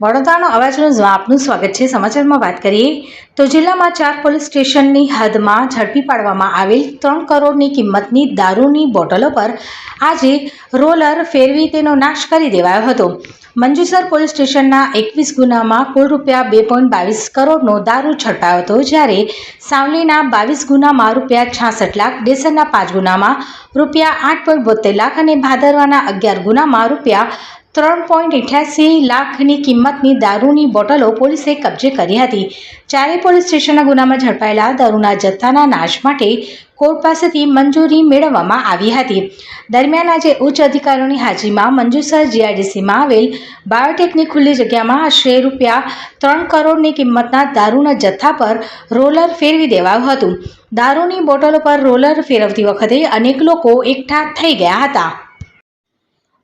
વડોદરાનો અવાજ ન્યૂઝમાં આપનું સ્વાગત છે. સમાચારમાં વાત કરીએ તો જિલ્લામાં ચાર પોલીસ સ્ટેશનની હદમાં ઝડપી પાડવામાં આવેલ ત્રણ કરોડની કિંમતની દારૂની બોટલો પર આજે રોલર ફેરવી તેનો નાશ કરી દેવાયો હતો. મંજુસર પોલીસ સ્ટેશનના એકવીસ ગુનામાં કુલ રૂપિયા બે પોઈન્ટ બાવીસ કરોડનો દારૂ છટાયો હતો, જ્યારે સાવલીના બાવીસ ગુનામાં રૂપિયા છાસઠ લાખ ડેસરના પાંચ ગુનામાં રૂપિયા આઠ પોઈન્ટ બોતેર લાખ અને ભાદરવાના અગિયાર ગુનામાં રૂપિયા ત્રણ પોઈન્ટ અઠ્યાસી લાખની કિંમતની દારૂની બોટલો પોલીસે કબજે કરી હતી. ચારેય પોલીસ સ્ટેશનના ગુનામાં ઝડપાયેલા દારૂના જથ્થાના નાશ માટે કોર્ટ પાસેથી મંજૂરી મેળવવામાં આવી હતી. દરમિયાન આજે ઉચ્ચ અધિકારીઓની હાજરીમાં મંજુસર જીઆઈડીસીમાં આવેલ બાયોટેકની ખુલ્લી જગ્યામાં આશરે રૂપિયા ત્રણ કરોડની કિંમતના દારૂના જથ્થા પર રોલર ફેરવી દેવાયું હતું. દારૂની બોટલો પર રોલર ફેરવતી વખતે અનેક લોકો એકઠા થઈ ગયા હતા.